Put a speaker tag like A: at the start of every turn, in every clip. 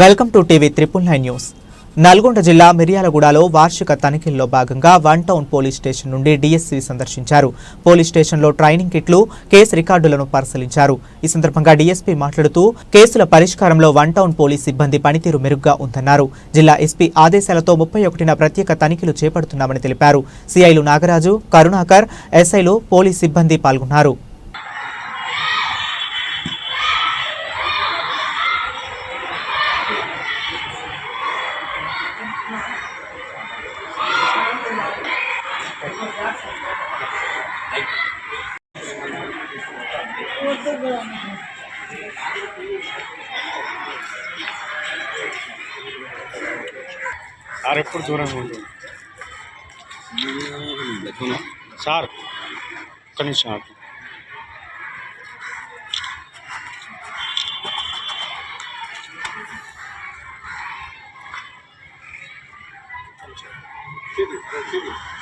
A: Welcome to TV triple nine news. Nalgonda జిల్లా మిర్యాలగూడలో వార్షిక తనిఖీల్లో భాగంగా వన్ టౌన్ పోలీస్ స్టేషన్ నుండి డీఎస్సీ సందర్శించారు. పోలీస్ స్టేషన్లో ట్రైనింగ్ కిట్లు కేసు రికార్డులను పరిశీలించారు. ఈ సందర్భంగా డీఎస్పీ మాట్లాడుతూ కేసుల పరిష్కారంలో వన్ టౌన్ పోలీస్ సిబ్బంది పనితీరు మెరుగ్గా ఉందన్నారు. జిల్లా ఎస్పీ ఆదేశాలతో ముప్పై ఒకటిన ప్రత్యేక తనిఖీలు చేపడుతున్నామని తెలిపారు. సిఐలు నాగరాజు కరుణాకర్ ఎస్ఐలు పోలీస్ సిబ్బంది పాల్గొన్నారు.
B: సార్ ఎప్పుడు దూరంగా ఉంటుంది సార్ ఒక్క నిమిషం ఆగు.
C: Red.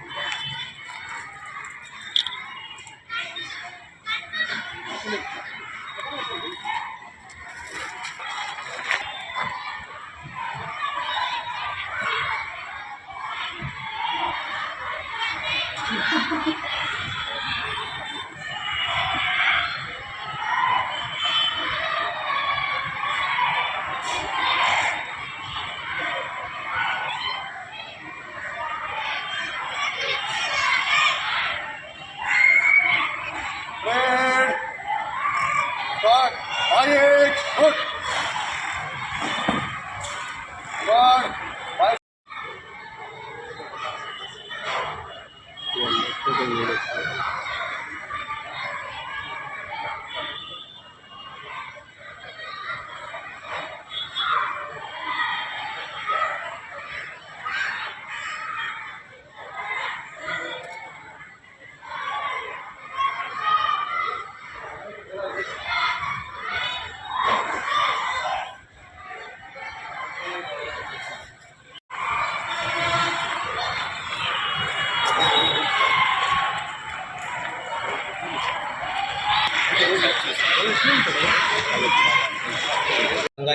D: Oh.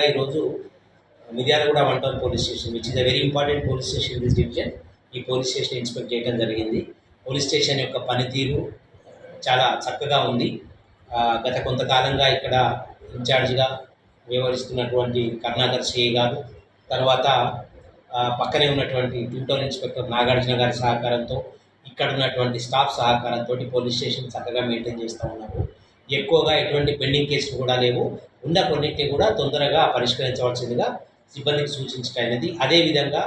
D: ఈరోజు Miryalaguda one town police station which is a very important police station this division ఈ పోలీస్ స్టేషన్ ఇన్స్పెక్ట్ చేయడం జరిగింది. పోలీస్ స్టేషన్ యొక్క పనితీరు చాలా చక్కగా ఉంది. గత కొంతకాలంగా ఇక్కడ ఇన్ఛార్జ్గా వ్యవహరిస్తున్నటువంటి కరుణాకర్ సిఏ గారు తర్వాత పక్కనే ఉన్నటువంటి టూ ఇన్స్పెక్టర్ నాగార్జున గారి సహకారంతో ఇక్కడ ఉన్నటువంటి స్టాఫ్ సహకారంతో పోలీస్ స్టేషన్ చక్కగా మెయింటైన్ చేస్తూ ఉన్నారు. ఎక్కువగా ఎటువంటి పెండింగ్ కేసులు కూడా లేవు. ఉన్న కొన్నింటిని కూడా తొందరగా పరిష్కరించవలసిందిగా సిబ్బందికి సూచించటమైనది అదేవిధంగా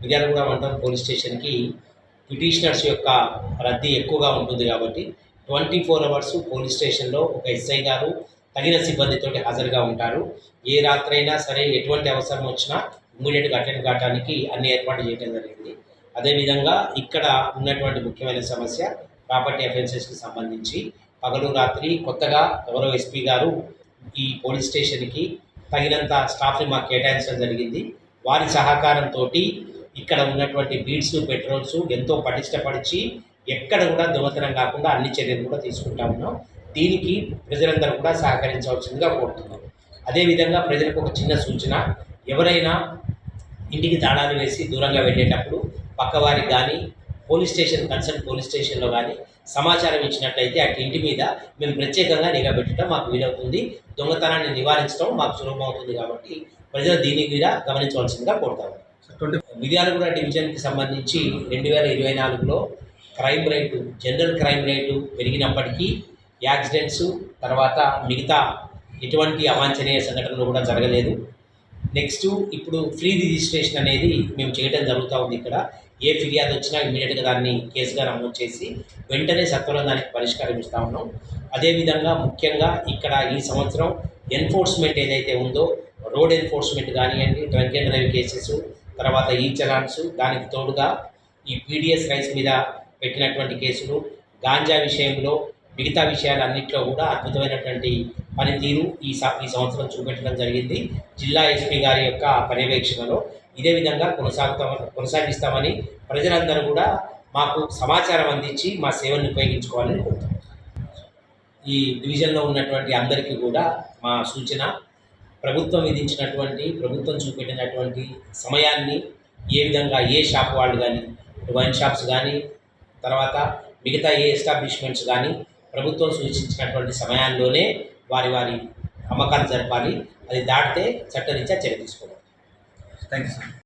D: మిర్యాలగూడ మండలం పోలీస్ స్టేషన్కి పిటిషనర్స్ యొక్క రద్దీ ఎక్కువగా ఉంటుంది కాబట్టి ట్వంటీ ఫోర్ అవర్స్ పోలీస్ స్టేషన్లో ఒక ఎస్ఐ గారు తగిన సిబ్బందితోటి హాజరుగా ఉంటారు. ఏ రాత్రైనా సరే ఎటువంటి అవసరం వచ్చినా ఇమ్మీడియట్గా అటెండ్ కావడానికి అన్ని ఏర్పాటు చేయడం జరిగింది. అదేవిధంగా ఇక్కడ ఉన్నటువంటి ముఖ్యమైన సమస్య ప్రాపర్టీ అఫెన్సెస్కి సంబంధించి పగలు రాత్రి కొత్తగా ఎవరో ఎస్పీ గారు ఈ పోలీస్ స్టేషన్కి తగినంత స్టాఫ్ని మాకు కేటాయించడం జరిగింది. వారి సహకారంతో ఇక్కడ ఉన్నటువంటి బీడ్స్ పెట్రోల్స్ ఎంతో పటిష్టపరిచి ఎక్కడ కూడా దొంగతనం కాకుండా అన్ని చర్యలు కూడా తీసుకుంటా ఉన్నాం. దీనికి ప్రజలందరూ కూడా సహకరించవలసిందిగా కోరుతున్నాం. అదేవిధంగా ప్రజలకు ఒక చిన్న సూచన ఎవరైనా ఇంటికి తాళాలు వేసి దూరంగా వెళ్ళేటప్పుడు పక్కవారికి కానీ పోలీస్ స్టేషన్ కన్సర్న్ పోలీస్ స్టేషన్లో కానీ సమాచారం ఇచ్చినట్లయితే అటు ఇంటి మీద మేము ప్రత్యేకంగా నిఘా పెట్టడం మాకు వీలవుతుంది. దొంగతనాన్ని నివారించడం మాకు సులభం అవుతుంది కాబట్టి ప్రజలు దీని మీద గమనించవలసిందిగా కోరుతాము. మిర్యాలగూడ డివిజన్కి సంబంధించి రెండు వేల ఇరవై నాలుగులో crime rate general crime rate పెరిగినప్పటికీ accidents తర్వాత మిగతా ఎటువంటి అవాంఛనీయ సంఘటనలు కూడా జరగలేదు. నెక్స్ట్ ఇప్పుడు ఫ్రీ రిజిస్ట్రేషన్ అనేది మేము చేయడం జరుగుతూ ఉంది ఇక్కడ. ఏ ఫిర్యాదు వచ్చినా ఇమీడియట్గా దాన్ని కేసుగా నమోదు చేసి వెంటనే సత్వరం దానికి పరిష్కారం ఇస్తూ ఉన్నాం. అదేవిధంగా ముఖ్యంగా ఇక్కడ ఈ సంవత్సరం ఎన్ఫోర్స్మెంట్ ఏదైతే ఉందో రోడ్ ఎన్ఫోర్స్మెంట్ కానివ్వండి డ్రంక్ అండ్ డ్రైవ్ కేసెస్ తర్వాత ఈ చలాన్స్ దానికి తోడుగా ఈ పీడిఎస్ రైస్ మీద పెట్టినటువంటి కేసులు గాంజా విషయంలో మిగతా విషయాలన్నింటిలో కూడా అద్భుతమైనటువంటి పనితీరు ఈ ఈ సంవత్సరం చూపెట్టడం జరిగింది. జిల్లా ఎస్పీ గారి యొక్క పర్యవేక్షణలో ఇదే విధంగా కొనసాగుతామని కొనసాగిస్తామని ప్రజలందరూ కూడా మాకు సమాచారం అందించి మా సేవలను ఉపయోగించుకోవాలని కోరుతాం ఈ డివిజన్లో ఉన్నటువంటి అందరికీ కూడా మా సూచన ప్రభుత్వం విధించినటువంటి ప్రభుత్వం చూపెట్టినటువంటి సమయాన్ని ఏ విధంగా ఏ షాప్ వాళ్ళు కానీ వైన్ షాప్స్ కానీ తర్వాత మిగతా ఏ ఎస్టాబ్లిష్మెంట్స్ కానీ ప్రభుత్వం సూచించినటువంటి సమయాల్లోనే వారి వారి అమ్మకాలు జరపాలి. అది దాటితే చట్టరీత్యా చర్య తీసుకోవాలి
E: థ్యాంక్ యూ సార్